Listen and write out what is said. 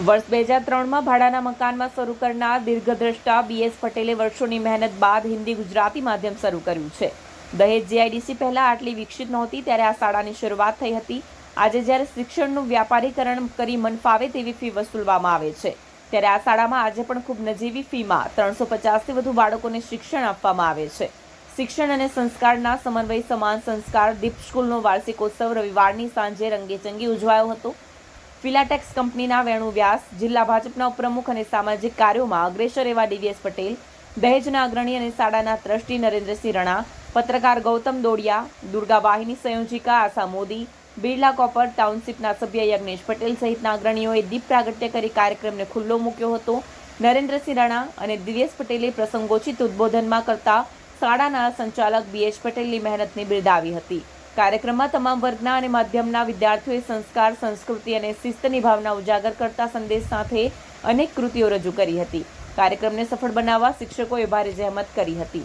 વર્ષ બે હજાર ત્રણમાં ભાડાના મકાનમાં શરૂ કરનાર દીર્ઘદ્રષ્ટા બીએસ પટેલે વર્ષોની મહેનત બાદ હિન્દી ગુજરાતી માધ્યમ શરૂ કર્યું છે. દહેજ જીઆઈડીસી પહેલાં આટલી વિકસિત નહોતી, ત્યારે આ શાળાની શરૂઆત થઈ હતી. આજે જ્યારે શિક્ષણનું વ્યાપારીકરણ કરી મન ફાવે તેવી ફી વસૂલવામાં આવે છે. ત્યારે આ શાળામાં આજે પણ ખૂબ નજીવી ફીમાં ત્રણસો પચાસથી વધુ બાળકોને શિક્ષણ આપવામાં આવે છે. શિક્ષણ અને સંસ્કારના સમન્વય સમાન સંસ્કાર દીપ સ્કૂલનો વાર્ષિકોત્સવ રવિવારની સાંજે રંગેચંગી ઉજવાયો હતો. ફિલાટેક્સ કંપનીના વેણુ વ્યાસ, જિલ્લા ભાજપના ઉપપ્રમુખ અને સામાજિક કાર્યોમાં અગ્રેસર એવા ડીવીએસ પટેલ, દહેજના અગ્રણી અને શાળાના ટ્રસ્ટી નરેન્દ્રસિંહ રણા, પત્રકાર ગૌતમ દોડિયા, દુર્ગા વાહિની સંયોજિકા, આશા મોદી, બિરલા કોપર ટાઉનશીપના સભ્ય યજ્ઞેશ પટેલ સહિતના અગ્રણીઓએ દીપ પ્રાગટ્ય કરી કાર્યક્રમને ખુલ્લો મૂક્યો હતો. નરેન્દ્રસિંહ રણા અને દિવ્યેશ પટેલે પ્રસંગોચિત ઉદ્બોધનમાં કરતા શાળાના સંચાલક બીએચ પટેલની મહેનતને બિરદાવી હતી. કાર્યક્રમમાં તમામ વર્ગના અને માધ્યમના વિદ્યાર્થીઓએ સંસ્કાર, સંસ્કૃતિ અને શિસ્તની ભાવના ઉજાગર કરતા સંદેશ સાથે અનેક કૃતિઓ રજૂ કરી હતી. કાર્યક્રમને સફળ બનાવવા શિક્ષકોએ ભારે જહેમત કરી હતી.